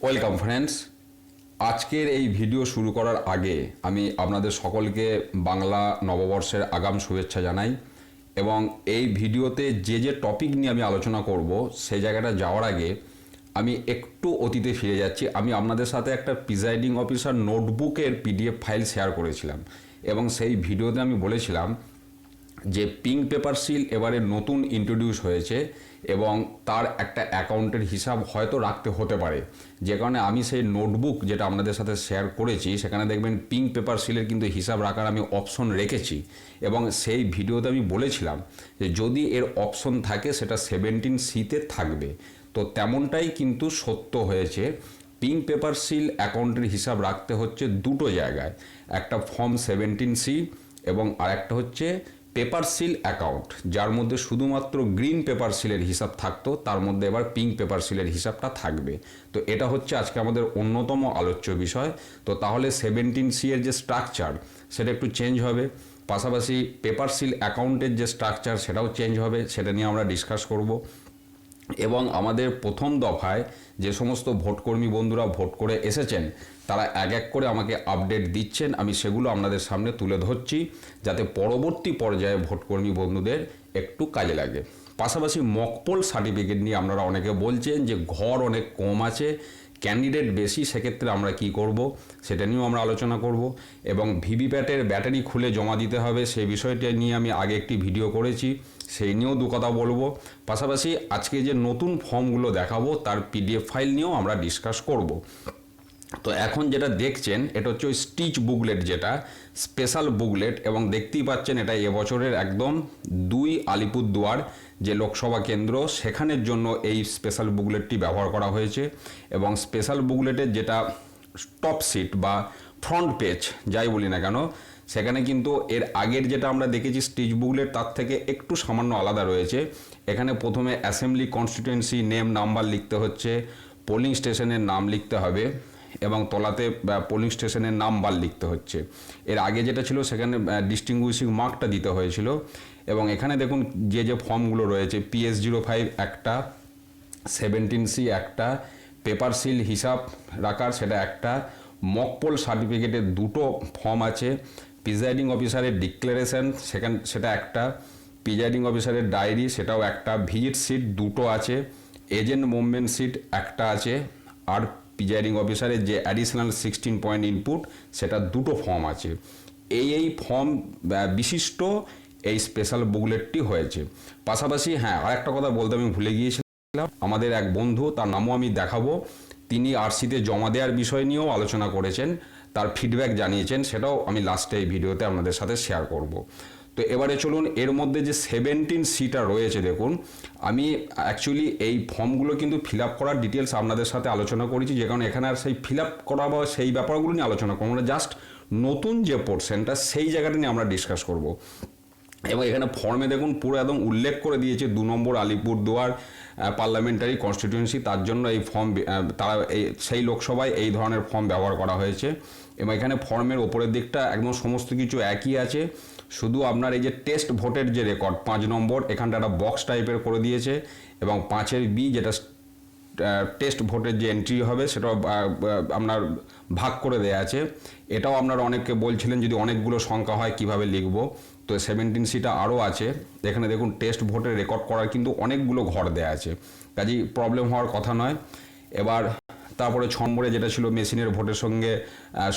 Welcome friends আজকের এই video শুরু করার আগে আমি আপনাদের সকলকে বাংলা নববর্ষের আগাম শুভেচ্ছা জানাই এবং এই ভিডিওতে যে যে টপিক নিয়ে আমি আলোচনা করব সেই জায়গাটা যাওয়ার আগে আমি একটু অতীতে ফিরে যাচ্ছি। আমি আপনাদের সাথে একটা প্রিজাইডিং অফিসার নোটবুকের পিডিএফ ফাইল শেয়ার করেছিলাম এবং সেই ভিডিওতে আমি বলেছিলাম যে পিঙ্ক পেপার সিল এবারে নতুন ইন্ট্রোডিউস হয়েছে এবং তার একটা অ্যাকাউন্টের হিসাব হয়তো রাখতে হতে পারে। যে কারণে আমি সেই নোটবুক যেটা আপনাদের সাথে শেয়ার করেছি, সেখানে দেখবেন পিঙ্ক পেপার সিলের কিন্তু হিসাব রাখার আমি অপশন রেখেছি এবং সেই ভিডিওতে আমি বলেছিলাম যে যদি এর অপশন থাকে, সেটা সেভেন্টিন সিতে থাকবে। তো তেমনটাই কিন্তু সত্য হয়েছে পিঙ্ক পেপার সিল অ্যাকাউন্টের হিসাব রাখতে হচ্ছে দুটো জায়গায়। একটা ফর্ম সেভেন্টিন সি এবং আরেকটা হচ্ছে পেপার সিল অ্যাকাউন্ট, যার মধ্যে শুধুমাত্র গ্রিন পেপার সিলের হিসাব থাকতো, তার মধ্যে এবার পিঙ্ক পেপার সিলের হিসাবটা থাকবে। তো এটা হচ্ছে আজকে আমাদের অন্যতম আলোচ্য বিষয়। তো তাহলে সেভেন্টিন সি এর যে স্ট্রাকচার, সেটা একটু চেঞ্জ হবে। পাশাপাশি পেপার সিল অ্যাকাউন্টের যে স্ট্রাকচার, সেটাও চেঞ্জ হবে। সেটা নিয়ে আমরা ডিসকাস করব। এবং আমাদের প্রথম দফায় যে সমস্ত ভোটকর্মী বন্ধুরা ভোট করে এসেছেন, তারা এক এক করে আমাকে আপডেট দিচ্ছেন। আমি সেগুলো আপনাদের সামনে তুলে ধরছি, যাতে পরবর্তী পর্যায়ে ভোটকর্মী বন্ধুদের একটু কাজে লাগে। পাশাপাশি মকপোল সার্টিফিকেট নিয়ে আপনারা অনেকে বলছেন যে ঘর অনেক কম আছে ক্যান্ডিডেট বেশি, সেক্ষেত্রে আমরা কি করব? সেটা নিয়েও আমরা আলোচনা করব। এবং ভিভিপ্যাটের ব্যাটারি খুলে জমা দিতে হবে, সেই বিষয়টা নিয়ে আমি আগে একটি ভিডিও করেছি, সেই নিয়েও দু কথা বলব। পাশাপাশি আজকে যে নতুন ফর্মগুলো দেখাবো, তার পিডিএফ ফাইল নিয়েও আমরা ডিসকাস করব। তো এখন যেটা দেখছেন, এটা হচ্ছে ওই স্টিচ বুকলেট যেটা, স্পেশাল বুকলেট, এবং দেখতেই পাচ্ছেন এটা এবছরের একদম দুই আলিপুরদুয়ার যে লোকসভা কেন্দ্র, সেখানের জন্য এই স্পেশাল বুকলেটটি ব্যবহার করা হয়েছে এবং স্পেশাল বুকলেটের যেটা টপ সিট বা ফ্রন্ট পেজ যাই বলি না কেন, সেখানে কিন্তু এর আগের যেটা আমরা দেখেছি স্টিচ বুকলেট তার থেকে একটু সামান্য আলাদা রয়েছে। এখানে প্রথমে অ্যাসেম্বলি কনস্টিটুয়েন্সি নেম নাম্বার লিখতে হচ্ছে পোলিং স্টেশনের নাম লিখতে হবে এবং তলাতে পোলিং স্টেশনের নাম্বার লিখতে হচ্ছে। এর আগে যেটা ছিল, সেখানে ডিস্টিংগুইশিং মার্কটা দিতে হয়েছিল। এবং এখানে দেখুন যে যে ফর্মগুলো রয়েছে পিএস জিরো ফাইভ একটা সেভেন্টিন সি একটা পেপার সিল হিসাব রাখার সেটা একটা মকপোল সার্টিফিকেটের দুটো ফর্ম আছে প্রিজাইডিং অফিসারের ডিক্লারেশন সেখান, সেটা একটা প্রিজাইডিং অফিসারের ডায়েরি সেটাও একটা ভিজিট সিট দুটো আছে এজেন্ট মুভমেন্ট সিট একটা আছে, আর প্রিজাইডিং অফিসারের যে অ্যাডিশনাল সিক্সটিন পয়েন্ট ইনপুট সেটা দুটো ফর্ম আছে। এই এই ফর্ম বিশিষ্ট এই স্পেশাল বুকলেটটি হয়েছে। পাশাপাশি হ্যাঁ আরেকটা কথা বলতে আমি ভুলে গিয়েছিলাম। আমাদের এক বন্ধু, তার নামও আমি দেখাবো। তিনি আরসিতে জমা দেওয়ার বিষয় নিয়েও আলোচনা করেছেন। তার ফিডব্যাক জানিয়েছেন, সেটাও আমি লাস্টে এই ভিডিওতে আপনাদের সাথে শেয়ার করব। তো এবারে চলুন, এর মধ্যে যে সেভেন্টিন সিটা রয়েছে, দেখুন। আমি অ্যাকচুয়ালি এই ফর্মগুলো কিন্তু ফিল আপ করার ডিটেলস আপনাদের সাথে আলোচনা করেছি। যে কারণে এখানে আর সেই ফিল আপ করা বা সেই ব্যাপারগুলো নিয়ে আলোচনা করব না। জাস্ট নতুন যে পোর্শনটা সেই জায়গাটা নিয়ে আমরা ডিসকাস করব। এবং এখানে ফর্মে দেখুন পুরো একদম উল্লেখ করে দিয়েছে দু নম্বর আলিপুরদুয়ার পার্লামেন্টারি কনস্টিটিউয়েন্সি তার জন্য এই ফর্ম তারা এই, সেই লোকসভায় এই ধরনের ফর্ম ব্যবহার করা হয়েছে। এবং এখানে ফর্মের ওপরের দিকটা একদম সমস্ত কিছু একই আছে। শুধু আপনার এই যে টেস্ট ভোটের যে রেকর্ড পাঁচ নম্বর, এখানটা একটা বক্স টাইপের করে দিয়েছে। এবং পাঁচের বি যেটা টেস্ট ভোটের যে এন্ট্রি হবে, সেটাও আপনার ভাগ করে দেওয়া আছে। এটাও আপনারা অনেককে বলছিলেন যদি অনেকগুলো সংখ্যা হয়, কীভাবে লিখব? তো সেভেন্টিন সিটা আরও আছে। এখানে দেখুন টেস্ট ভোটের রেকর্ড করার কিন্তু অনেকগুলো ঘর দেয়া আছে। কাজেই প্রবলেম হওয়ার কথা নয়। এবার তারপরে ছ নম্বরে যেটা ছিল মেশিনের ভোটের সঙ্গে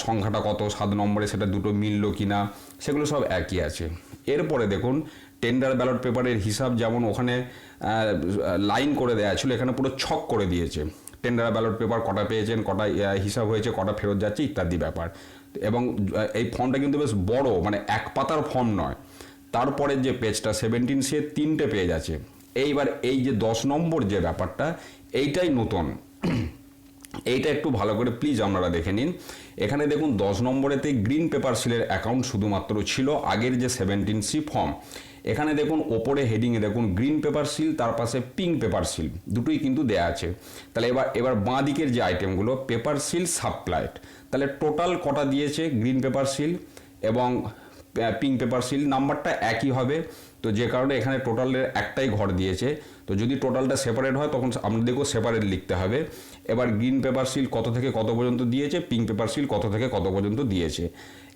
সংখ্যাটা কত, সাত নম্বরে সেটা দুটো মিললো কি না সেগুলো সব একই আছে। এরপরে দেখুন টেন্ডার ব্যালট পেপারের হিসাব যেমন ওখানে লাইন করে দেওয়া ছিল, এখানে পুরো ছক করে দিয়েছে। টেন্ডার ব্যালট পেপার কটা পেয়েছেন, কটা হিসাব হয়েছে, কটা ফেরত যাচ্ছে ইত্যাদি ব্যাপার। এবং এই ফর্মটা কিন্তু বেশ বড় মানে এক পাতার ফর্ম নয়। তারপরের যে পেজটা সেভেন্টিন সে তিনটে পেজ আছে। এইবার এই যে দশ নম্বর যে ব্যাপারটা, এইটাই নতুন। এইটা একটু ভালো করে প্লিজ আপনারা দেখে নিন। এখানে দেখুন, দশ নম্বরেতে গ্রিন পেপার সিলের অ্যাকাউন্ট শুধুমাত্র ছিল, আগের যে সেভেন্টিন সি ফর্ম এখানে দেখুন, ওপরে হেডিংয়ে দেখুন গ্রিন পেপার সিল তার পাশে পিঙ্ক পেপার সিল দুটোই কিন্তু দেয়া আছে। তাহলে এবার এবার বাঁ দিকের যে আইটেমগুলো পেপার সিল সাবপ্লাইট তাহলে টোটাল কটা দিয়েছে? গ্রিন পেপার সিল এবং পিঙ্ক পেপার সিল নাম্বারটা একই হবে। তো যে কারণে এখানে টোটালের একটাই ঘর দিয়েছে। তো যদি টোটালটা সেপারেট হয়, তখন আপনাদেরকেও সেপারেট লিখতে হবে। এবার গ্রিন পেপার সিল কত থেকে কত পর্যন্ত দিয়েছে পিঙ্ক পেপার সিল কত থেকে কত পর্যন্ত দিয়েছে।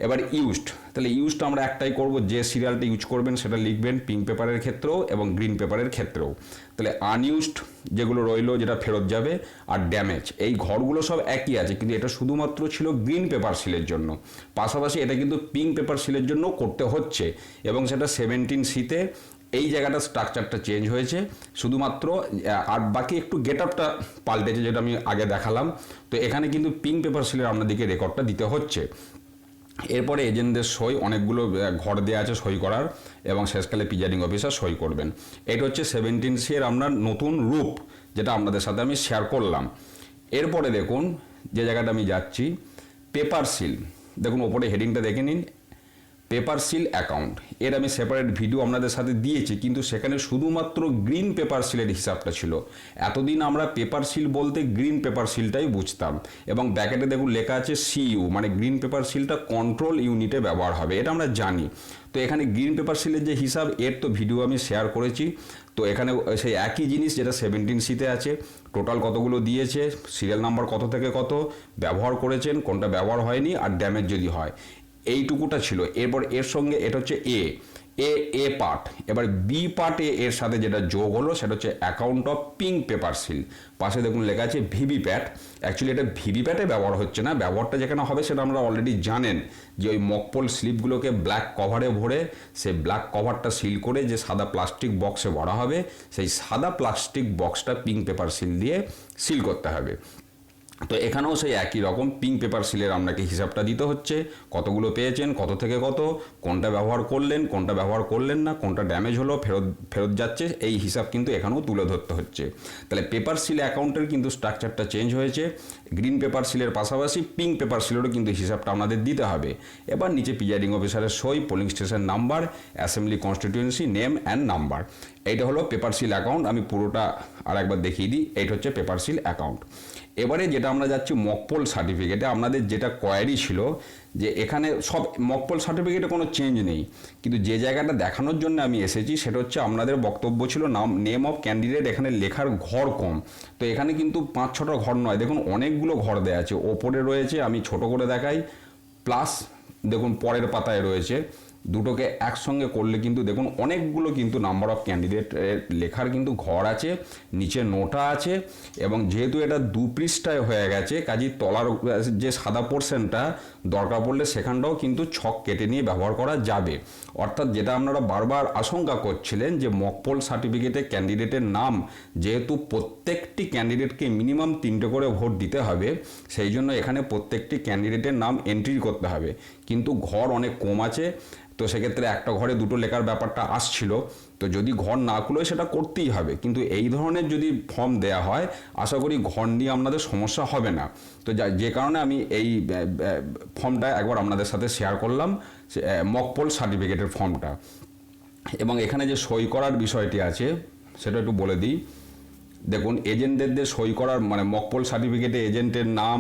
এবার ইউজড তাহলে ইউজটা আমরা একটাই করব। যে সিরিয়ালটা ইউজ করবেন, সেটা লিখবেন পিঙ্ক পেপারের ক্ষেত্রেও এবং গ্রিন পেপারের ক্ষেত্রেও। তাহলে আনইউজড যেগুলো রইল, যেটা ফেরত যাবে, আর ড্যামেজ এই ঘরগুলো সব একই আছে, কিন্তু এটা শুধুমাত্র ছিল গ্রিন পেপার সিলের জন্য। পাশাপাশি এটা কিন্তু পিঙ্ক পেপার সিলের জন্য করতে হচ্ছে এবং সেটা সেভেন্টিন সিতে এই জায়গাটা স্ট্রাকচারটা চেঞ্জ হয়েছে। শুধুমাত্র আর বাকি একটু গেট আপটা পাল্টেছে যেটা আমি আগে দেখালাম। তো এখানে কিন্তু পিঙ্ক পেপার সিলের আপনাদেরকে রেকর্ডটা দিতে হচ্ছে। এরপরে এজেন্টদের সই, অনেকগুলো ঘর দেওয়া আছে সই করার এবং শেষকালে প্রিজাইডিং অফিসার সই করবেন। এটা হচ্ছে সেভেন্টিন সি এর আপনার নতুন রূপ যেটা আপনাদের সাথে আমি শেয়ার করলাম। এরপরে দেখুন, যে জায়গাটা আমি যাচ্ছি পেপার সিল দেখুন, ওপরে হেডিংটা দেখে নিন। Paper seal account. এর আমি সেপারেট ভিডিও আপনাদের সাথে দিয়েছি, কিন্তু সেখানে শুধুমাত্র গ্রিন পেপার সিলের হিসাবটা ছিল। এতদিন আমরা পেপার সিল বলতে গ্রিন পেপার সিলটাই বুঝতাম। এবং ব্যাকেটে দেখুন লেখা আছে সিইউ মানে গ্রিন পেপার সিলটা কন্ট্রোল ইউনিটে ব্যবহার হবে, এটা আমরা জানি। তো এখানে গ্রিন পেপার সিলের যে হিসাব, এর তো ভিডিও আমি শেয়ার করেছি। তো এখানে সেই একই জিনিস যেটা সেভেন্টিন সিতে আছে টোটাল কতগুলো দিয়েছে সিরিয়াল নাম্বার কত থেকে কত, ব্যবহার করেছেন, কোনটা ব্যবহার হয়নি, আর ড্যামেজ যদি হয়। এইটুকুটা ছিল। এরপর এর সঙ্গে এটা হচ্ছে এ এ এ পার্ট এবার বি পার্টে এর সাথে যেটা যোগ হলো, সেটা হচ্ছে account of pink paper seal পাশে দেখুন লেখা আছে ভিভি প্যাট। অ্যাকচুয়ালি এটা ভিভি প্যাটে ব্যবহার হচ্ছে না। ব্যবহারটা যেখানে হবে সেটা আমরা অলরেডি জানেন যে ওই মকপল স্লিপগুলোকে ব্ল্যাক কভারে ভরে সেই ব্ল্যাক কভারটা সিল করে যে সাদা প্লাস্টিক বক্সে ভরা হবে, সেই সাদা প্লাস্টিক বক্সটা পিঙ্ক পেপার সিল দিয়ে সিল করতে হবে। তো এখানেও সেই একই রকম পিঙ্ক পেপার সিলের আপনাকে হিসাবটা দিতে হচ্ছে, কতগুলো পেয়েছেন, কত থেকে কত, কোনটা ব্যবহার করলেন, কোনটা ব্যবহার করলেন না, কোনটা ড্যামেজ হলো, ফেরত ফেরত যাচ্ছে, এই হিসাব কিন্তু এখানেও তুলে ধরতে হচ্ছে। তাহলে পেপার সিল অ্যাকাউন্টের কিন্তু স্ট্রাকচারটা চেঞ্জ হয়েছে গ্রিন পেপার সিলের পাশাপাশি পিঙ্ক পেপার সিলেরও কিন্তু হিসাবটা আপনাদের দিতে হবে। এবার নিচে প্রিজাইডিং অফিসারের সই polling station number assembly constituency name and number এইটা হলো পেপার সিল অ্যাকাউন্ট আমি পুরোটা আর একবার দেখিয়ে দিই, এইটা হচ্ছে পেপার সিল অ্যাকাউন্ট এবারে যেটা আমরা যাচ্ছি মকপল সার্টিফিকেটে আপনাদের যেটা কোয়ারি ছিল যে এখানে সব, মকপল সার্টিফিকেটে কোনো চেঞ্জ নেই, কিন্তু যে জায়গাটা দেখানোর জন্য আমি এসেছি সেটা হচ্ছে আপনাদের বক্তব্য ছিল নাম নেম অফ ক্যান্ডিডেট এখানে লেখার ঘর কম। তো এখানে কিন্তু পাঁচ ছটা ঘর নয়, দেখুন অনেকগুলো ঘর দেওয়া আছে, ওপরে রয়েছে, আমি ছোট করে দেখাই প্লাস দেখুন পরের পাতায় রয়েছে দুটোকে একসঙ্গে করলে কিন্তু দেখুন অনেকগুলো কিন্তু নাম্বার অফ ক্যান্ডিডেট লেখার কিন্তু ঘর আছে, নিচে নোটা আছে এবং যেহেতু এটা দু পৃষ্ঠায় হয়ে গেছে, কাজী তলার যে সাদা পোর্শনটা দরকার পড়লে সেখানটাও কিন্তু ছক কেটে নিয়ে ব্যবহার করা যাবে। অর্থাৎ যেটা আপনারা বারবার আশঙ্কা করছিলেন যে মকপল সার্টিফিকেটে ক্যান্ডিডেটের নাম, যেহেতু প্রত্যেকটি ক্যান্ডিডেটকে মিনিমাম তিনটে করে ভোট দিতে হবে, সেই জন্য এখানে প্রত্যেকটি ক্যান্ডিডেটের নাম এন্ট্রি করতে হবে। কিন্তু ঘর অনেক কম আছে, তো সেক্ষেত্রে একটা ঘরে দুটো লেখার ব্যাপারটা আসছিল। তো যদি ঘর না খুলে সেটা করতেই হবে। কিন্তু এই ধরনের যদি ফর্ম দেয়া হয়, আশা করি ঘর নিয়ে আপনাদের সমস্যা হবে না। তো যা কারণে আমি এই ফর্মটা একবার আপনাদের সাথে শেয়ার করলাম। মকপল সার্টিফিকেটের ফর্মটা এবং এখানে যে সই করার বিষয়টি আছে, সেটা একটু বলে দিই। দেখুন এজেন্টদের সই করার মানে মকপল সার্টিফিকেটে এজেন্টের নাম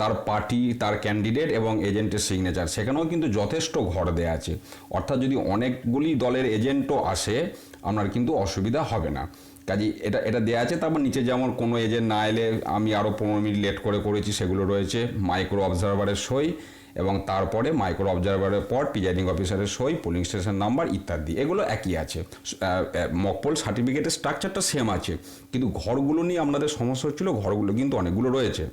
তার পার্টি, তার ক্যান্ডিডেট এবং এজেন্টের সিগনেচার সেখানেও কিন্তু যথেষ্ট ঘর দেয়া আছে। অর্থাৎ যদি অনেকগুলি দলের এজেন্টও আসে, আপনার কিন্তু অসুবিধা হবে না। কাজে এটা এটা দেওয়া আছে, তারপর নিচে যেমন কোনো এজেন্ট না এলে আমি আরও পনেরো মিনিট লেট করে করেছি, সেগুলো রয়েছে। মাইক্রো অবজারভারের সই এবং তারপরে মাইক্রো অবজারভারের পর প্রিজাইডিং অফিসারের সই পোলিং স্টেশন নাম্বার ইত্যাদি, এগুলো একই আছে। মকপল সার্টিফিকেটের স্ট্রাকচারটা সেম আছে, কিন্তু ঘরগুলো নিয়ে আপনাদের সমস্যা হচ্ছিল, ঘরগুলো কিন্তু অনেকগুলো রয়েছে।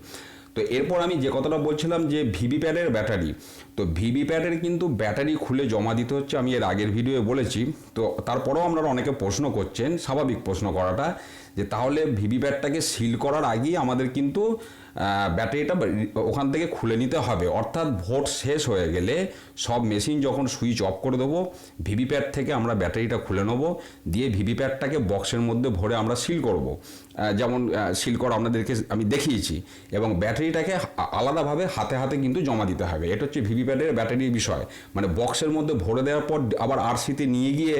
তো এরপর আমি যে কথাটা বলছিলাম যে ভিভিপ্যাটের ব্যাটারি, তো ভিভিপ্যাটের কিন্তু ব্যাটারি খুলে জমা দিতে হচ্ছে, আমি এর আগের ভিডিওয়ে বলেছি। তো তারপরেও আপনারা অনেকে প্রশ্ন করছেন, স্বাভাবিক প্রশ্ন করাটা, যে তাহলে ভিভিপ্যাটটাকে সিল করার আগেই আমাদের কিন্তু ব্যাটারিটা ওখান থেকে খুলে নিতে হবে। অর্থাৎ ভোট শেষ হয়ে গেলে সব মেশিন যখন সুইচ অফ করে দেবো, ভিভিপ্যাট থেকে আমরা ব্যাটারিটা খুলে নেব, দিয়ে ভিভিপ্যাটটাকে বক্সের মধ্যে ভরে আমরা সিল করব। যেমন সিল করা আপনাদেরকে আমি দেখিয়েছি এবং ব্যাটারিটাকে আলাদাভাবে হাতে হাতে কিন্তু জমা দিতে হবে। এটা হচ্ছে ভিভিপ্যাটের ব্যাটারির বিষয়। মানে বক্সের মধ্যে ভরে দেওয়ার পর আবার আরসিতে নিয়ে গিয়ে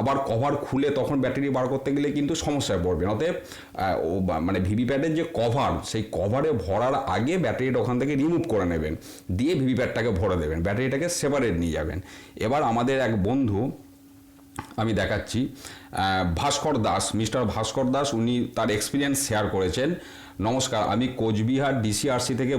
আবার কভার খুলে তখন ব্যাটারি বার করতে গেলে কিন্তু সমস্যায় পড়বে অতএব মানে ভিভিপ্যাটের যে কভার, সেই কভারে ভরার আগে ব্যাটারিটা ওখান থেকে রিমুভ করে নেবেন। দিয়ে ভিভিপ্যাটটাকে ভরে দেবেন। ব্যাটারিটাকে সেপারেট নিয়ে যাবেন। এবার আমাদের এক বন্ধু, আমি দেখাচ্ছি ভাস্কর দাস, মিস্টার ভাস্কর দাস, উনি তার এক্সপিরিয়েন্স শেয়ার করেছেন। নমস্কার, আমি কোচবিহার ডিসিআরসি থেকে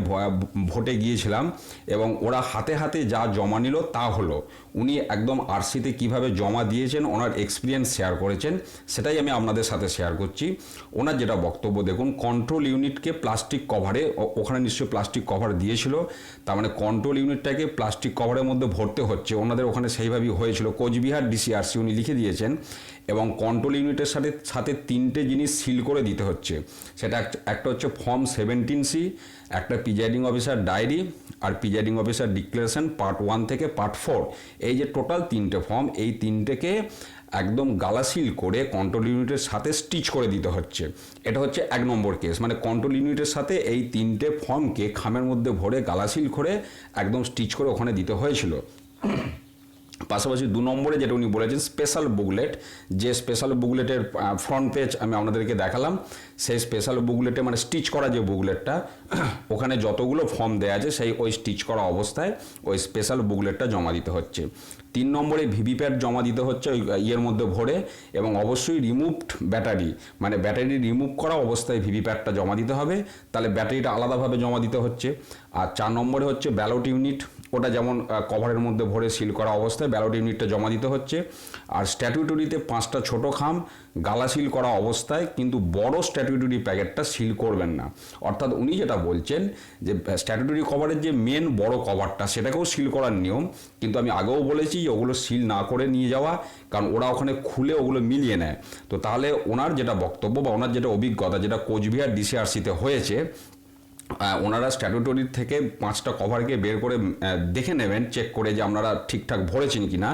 ভোটে গিয়েছিলাম এবং ওরা হাতে হাতে যা জমা নিল তা হলো। উনি একদম আরসিতে কীভাবে জমা দিয়েছেন, ওনার এক্সপিরিয়েন্স শেয়ার করেছেন, সেটাই আমি আপনাদের সাথে শেয়ার করছি। ওনার যেটা বক্তব্য, দেখুন কন্ট্রোল ইউনিটকে প্লাস্টিক কভারে ওখানে নিশ্চয়ই প্লাস্টিক কভার দিয়েছিল। তার মানে কন্ট্রোল ইউনিটটাকে প্লাস্টিক কভারের মধ্যে ভরতে হচ্ছে। ওনাদের ওখানে সেইভাবেই হয়েছিল। কোচবিহার ডিসিআরসি উনি লিখে দিয়েছেন এবং কন্ট্রোল ইউনিটের সাথে সাথে তিনটে জিনিস সিল করে দিতে হচ্ছে। সেটা এক- একটা হচ্ছে ফর্ম সেভেন্টিন সি একটা প্রিজাইডিং অফিসার ডায়েরি আর presiding officer declaration part one থেকে পার্ট ফোর এই যে টোটাল তিনটে ফর্ম এই তিনটেকে একদম গালাসিল করে কন্ট্রোল ইউনিটের সাথে স্টিচ করে দিতে হচ্ছে। এটা হচ্ছে এক নম্বর কেস মানে কন্ট্রোল ইউনিটের সাথে এই তিনটে ফর্মকে খামের মধ্যে ভরে গালাসিল করে একদম স্টিচ করে ওখানে দিতে হয়েছিল। পাশাপাশি দু নম্বরে যেটা উনি বলেছেন স্পেশাল বুকলেট যে স্পেশাল বুকলেটের ফ্রন্ট পেজ আমি আপনাদেরকে দেখালাম, সেই স্পেশাল বুকলেটে মানে স্টিচ করা যে বুকলেটটা ওখানে যতগুলো ফর্ম দেওয়া আছে, সেই ওই স্টিচ করা অবস্থায় ওই স্পেশাল বুকলেটটা জমা দিতে হচ্ছে। তিন নম্বরে ভিভিপ্যাট জমা দিতে হচ্ছে ওই ইয়ের মধ্যে ভরে এবং অবশ্যই রিমুভড ব্যাটারি মানে ব্যাটারি রিমুভ করা অবস্থায় ভিভিপ্যাটটা জমা দিতে হবে, তাহলে ব্যাটারিটা আলাদাভাবে জমা দিতে হচ্ছে। আর চার নম্বরে হচ্ছে ব্যালট ইউনিট ওটা যেমন কভারের মধ্যে ভরে সিল করা অবস্থায় ব্যালট ইউনিটটা জমা দিতে হচ্ছে। আর স্ট্যাটুটরিতে পাঁচটা ছোট খাম গালা সিল করা অবস্থায় কিন্তু বড় স্ট্যাটুটরি প্যাকেটটা সিল করবেন না। অর্থাৎ উনি যেটা বলছেন যে স্ট্যাটুটরি কভারের যে মেন বড় কভারটা সেটাকেও সিল করার নিয়ম। কিন্তু আমি আগেও বলেছি যে, ওগুলো সিল না করে নিয়ে যাওয়া, কারণ ওরা ওখানে খুলে ওগুলো মিলিয়ে নেয়। তো তাহলে ওনার যেটা বক্তব্য বা ওনার যেটা অভিজ্ঞতা, যেটা কোচবিহার ডিসিআরসিতে হয়েছে ওনারা স্ট্যাটুটরির থেকে পাঁচটা কভারকে বের করে দেখে নেবেন চেক করে যে আপনারা ঠিকঠাক ভরেছেন কিনা।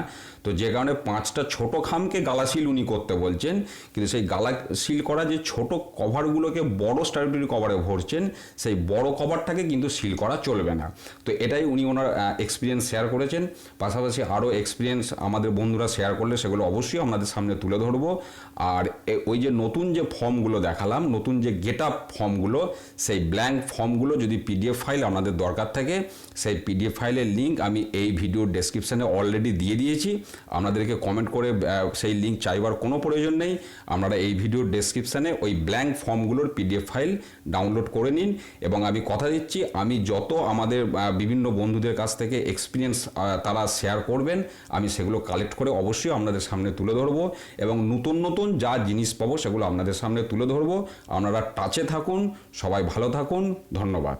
তো যে কারণে পাঁচটা ছোট খামকে গালা সিল উনি করতে বলছেন, কিন্তু সেই গালা সিল করা যে ছোট কভারগুলোকে বড় স্ট্যাটুটরি কভারে ভরছেন, সেই বড় কভারটাকে কিন্তু সিল করা চলবে না। তো এটাই উনি ওনার এক্সপিরিয়েন্স শেয়ার করেছেন। পাশাপাশি আরও এক্সপিরিয়েন্স আমাদের বন্ধুরা শেয়ার করলে সেগুলো অবশ্যই আপনাদের সামনে তুলে ধরবো। আর ওই যে নতুন যে ফর্মগুলো দেখালাম, নতুন যে গেট আপ ফর্মগুলো, সেই ব্ল্যাঙ্ক ফর্মগুলো যদি পিডিএফ ফাইল আপনাদের দরকার থাকে, সেই পিডিএফ ফাইলের লিঙ্ক আমি এই ভিডিওর ডেসক্রিপশানে অলরেডি দিয়ে দিয়েছি। আপনাদেরকে কমেন্ট করে সেই লিঙ্ক চাইবার কোনো প্রয়োজন নেই। আপনারা এই ভিডিওর ডেসক্রিপশানে ওই ব্ল্যাঙ্ক ফর্মগুলোর পিডিএফ ফাইল ডাউনলোড করে নিন। এবং আমি কথা দিচ্ছি, আমি যত আমাদের বিভিন্ন বন্ধুদের কাছ থেকে এক্সপিরিয়েন্স তারা শেয়ার করবেন, আমি সেগুলো কালেক্ট করে অবশ্যই আপনাদের সামনে তুলে ধরবো। এবং নতুন নতুন যা জিনিস পাবো, সেগুলো আপনাদের সামনে তুলে ধরবো। আপনারা টাচে থাকুন, সবাই ভালো থাকুন, ধন্যবাদ।